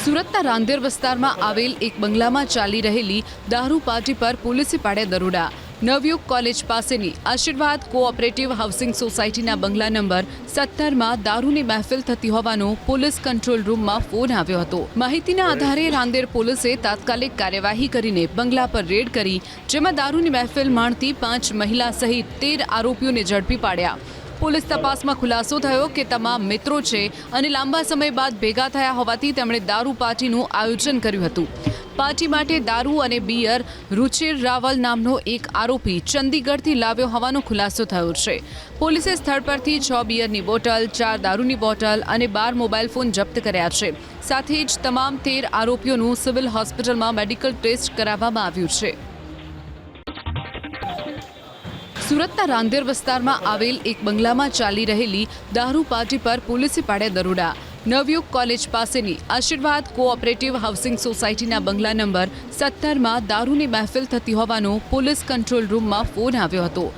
સુરતના રાંદેર વિસ્તારમાં આવેલ એક બંગલામાં ચાલી રહેલી દારૂ પાર્ટી પર પોલીસે પાડ્યા દરોડા. નવયુગ કોલેજ પાસેની આશીર્વાદ કોઓપરેટિવ હાઉસિંગ સોસાયટીના બંગલા નંબર સત્તરમાં દારૂની મહેફિલ થતી હોવાનો પોલીસ કંટ્રોલ રૂમમાં ફોન આવ્યો હતો. માહિતીના આધારે રાંદેર પોલીસે તાત્કાલિક કાર્યવાહી કરીને બંગલા પર રેડ કરી, જેમાં દારૂની મહેફિલ માણતી પાંચ મહિલા સહિત તેર આરોપીઓને ઝડપી પાડ્યા. પોલીસ તપાસમાં ખુલાસો થયો કે તમામ મિત્રો છે અને લાંબા સમય બાદ ભેગા થયા હોવાથી તેમણે દારૂ પાર્ટીનું આયોજન કર્યું હતું. પાર્ટી માટે દારૂ અને બિયર રુચિર રાવલ નામનો એક આરોપી ચંદીગઢથી લાવ્યો હોવાનો ખુલાસો થયો છે. પોલીસે સ્થળ પરથી છ બિયરની બોટલ, ચાર દારૂની બોટલ અને બાર મોબાઈલ ફોન જપ્ત કર્યા છે. સાથે જ તમામ તેર આરોપીઓનું સિવિલ હોસ્પિટલમાં મેડિકલ ટેસ્ટ કરાવવામાં આવ્યું છે. સુરતના રાંદેર વિસ્તારમાં આવેલ એક બંગલામાં ચાલી રહેલી દારૂ પાર્ટી પર પોલીસે પાડ્યા દરોડા. નવયુગ કોલેજ પાસેની આશીર્વાદ કોઓપરેટિવ હાઉસિંગ સોસાયટીના બંગલા નંબર સત્તરમાં દારૂની મહેફિલ થતી હોવાનો પોલીસ કંટ્રોલ રૂમમાં ફોન આવ્યો હતો.